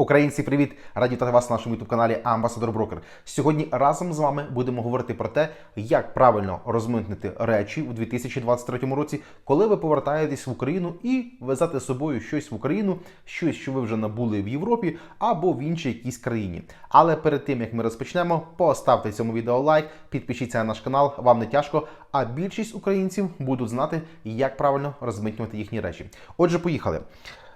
Українці, привіт! Раді вітати вас на нашому youtube каналі Амбасадор Брокер. Сьогодні разом з вами будемо говорити про те, як правильно розмитнити речі у 2023 році, коли ви повертаєтесь в Україну і везете з собою щось в Україну, щось, що ви вже набули в Європі або в іншій якійсь країні. Але перед тим як ми розпочнемо, поставте цьому відео лайк, підпишіться на наш канал, вам не тяжко. А більшість українців будуть знати, як правильно розмитнювати їхні речі. Отже, поїхали.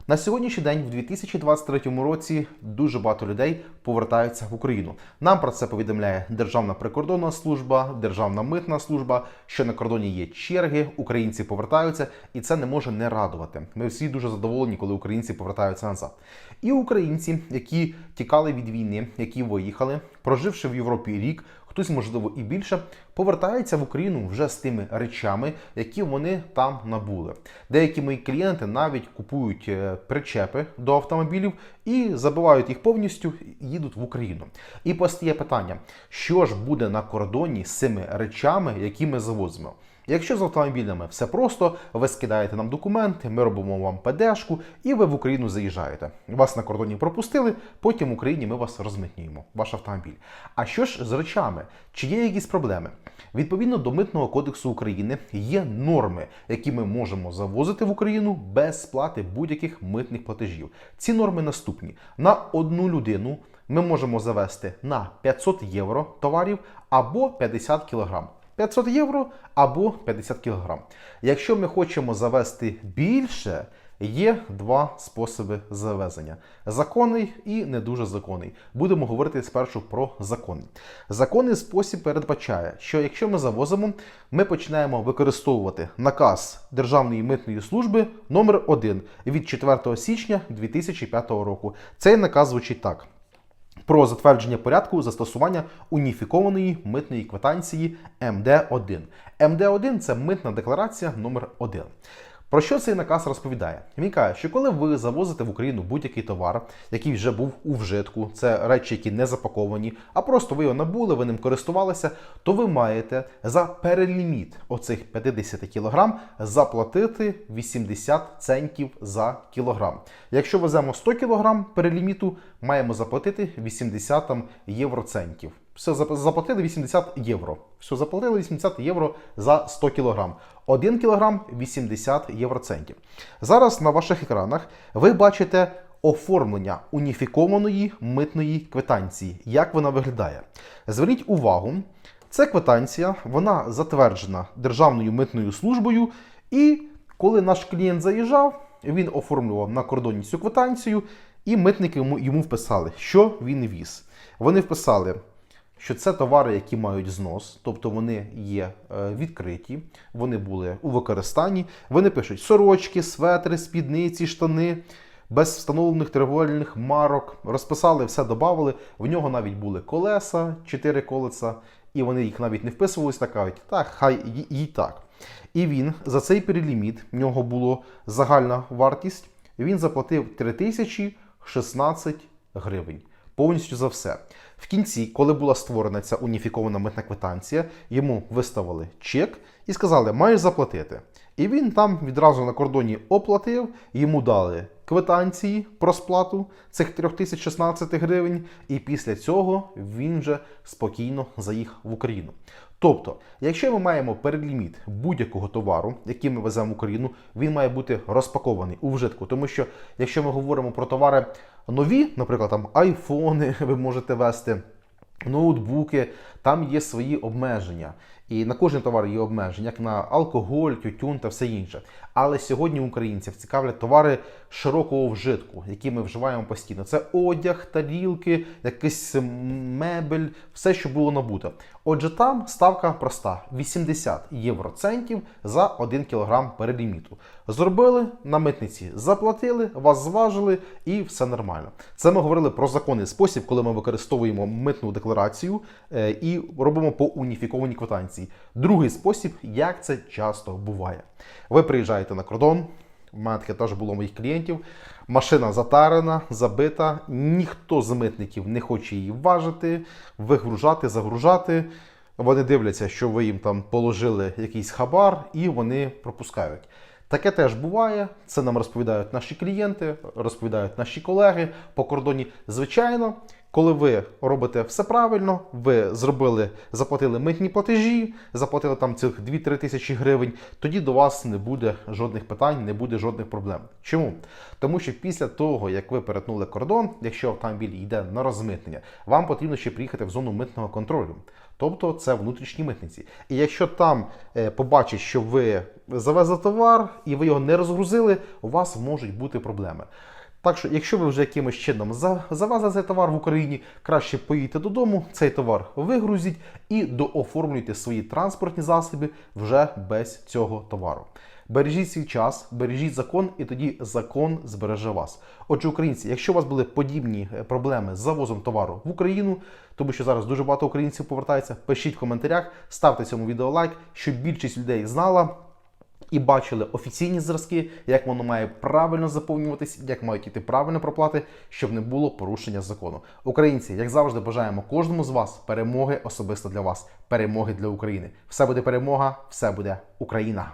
На сьогоднішній день, в 2023 році, дуже багато людей повертаються в Україну. Нам про це повідомляє Державна прикордонна служба, Державна митна служба, що на кордоні є черги, українці повертаються, і це не може не радувати. Ми всі дуже задоволені, коли українці повертаються назад. І українці, які тікали від війни, які виїхали, проживши в Європі рік, хтось, можливо, і більше, повертаються в Україну вже з тими речами, які вони там набули. Деякі мої клієнти навіть купують е, причепи до автомобілів і забивають їх повністю і їдуть в Україну. І постає питання: що ж буде на кордоні з цими речами, які ми завозимо? Якщо з автомобілями все просто, ви скидаєте нам документи, ми робимо вам ПДшку, і ви в Україну заїжджаєте. Вас на кордоні пропустили, потім в Україні ми вас розмитнюємо, ваш автомобіль. А що ж з речами? Чи є якісь проблеми? Відповідно до Митного кодексу України є норми, які ми можемо завозити в Україну без сплати будь-яких митних платежів. Ці норми наступні: на одну людину ми можемо завести на 500 євро товарів або 50 кілограм. 500 євро або 50 кг. Якщо ми хочемо завести більше, є два способи завезення: законний і не дуже законний. Будемо говорити спершу про законний. Законний спосіб передбачає, що якщо ми завозимо, ми починаємо використовувати наказ Державної митної служби номер 1 від 4 січня 2005 року. Цей наказ звучить так про затвердження порядку застосування уніфікованої митної квитанції МД1. МД1 це митна декларація номер 1 Про що цей наказ розповідає? Він каже, що коли ви завозите в Україну будь-який товар, який вже був у вжитку, це речі, які не запаковані, а просто ви його набули, ви ним користувалися, то ви маєте за переліміт оцих 50 кг заплатити 80 центів за кілограм. Якщо веземо 100 кг переліміту, маємо заплатити 80 євроцентів. Все, заплатили 80 євро. Все, заплатили 80 євро за 100 кг. 1 кг 80 євроцентів. Зараз на ваших екранах ви бачите оформлення уніфікованої митної квитанції. Як вона виглядає? Зверніть увагу, це квитанція, вона затверджена Державною митною службою. І коли наш клієнт заїжджав, він оформлював на кордоні цю квитанцію, і митники йому, вписали, що він віз. Вони вписали що це товари, які мають знос, тобто вони є е, відкриті, вони були у використанні. Вони пишуть сорочки, светри, спідниці, штани. Без встановлених торговельних марок, розписали, все додали. В нього навіть були колеса, 4 колеса, і вони їх навіть не вписувалися, так кажуть, так, хай і так. І він за цей переліміт, в нього була загальна вартість, він заплатив 3016 гривень. Повністю за все. В кінці, коли була створена ця уніфікована митна квитанція, йому виставили чек і сказали, маєш заплатити. І він там відразу на кордоні оплатив, йому дали квитанції про сплату цих 3016 гривень, і після цього він вже спокійно заїхав в Україну. Тобто, якщо ми маємо переліміт будь-якого товару, який ми веземо в Україну, він має бути розпакований у вжитку. Тому що, якщо ми говоримо про товари нові, наприклад, там айфони ви можете вести, ноутбуки, там є свої обмеження. І на кожен товар є обмеження, як на алкоголь, тютюн та все інше. Але сьогодні українців цікавлять товари широкого вжитку, які ми вживаємо постійно. Це одяг, тарілки, якийсь мебель, все, що було набуто. Отже, там ставка проста: 80 євроцентів за 1 кг переліміту. Зробили на митниці, заплатили, вас зважили і все нормально. Це ми говорили про законний спосіб, коли ми використовуємо митну декларацію е, і робимо по уніфікованій квитанції. Другий спосіб, як це часто буває. Ви приїжджаєте на кордон. У мене таке теж було моїх клієнтів. Машина затарена, забита, ніхто з митників не хоче її важити, вигружати, загружати. Вони дивляться, що ви їм там положили якийсь хабар, і вони пропускають. Таке теж буває. Це нам розповідають наші клієнти, розповідають наші колеги по кордоні. Звичайно, коли ви робите все правильно, ви зробили, заплатили митні платежі, заплатили там цих 2-3 тисячі гривень, тоді до вас не буде жодних питань, не буде жодних проблем. Чому? Тому що після того, як ви перетнули кордон, якщо автомобіль йде на розмитнення, вам потрібно ще приїхати в зону митного контролю. Тобто це внутрішні митниці. І якщо там е, побачать, що ви завезли товар і ви його не розгрузили, у вас можуть бути проблеми. Так що, якщо ви вже якимось чином за- завезли цей товар в Україні, краще поїдьте додому, цей товар вигрузіть і дооформлюйте свої транспортні засоби вже без цього товару. Бережіть свій час, бережіть закон, і тоді закон збереже вас. Отже, українці, якщо у вас були подібні е, проблеми з завозом товару в Україну, тому що зараз дуже багато українців повертається, пишіть в коментарях, ставте цьому відео лайк, щоб більшість людей знала і бачили офіційні зразки, як воно має правильно заповнюватись, як мають іти правильно проплати, щоб не було порушення закону. Українці, як завжди, бажаємо кожному з вас перемоги особисто для вас, перемоги для України. Все буде перемога, все буде Україна.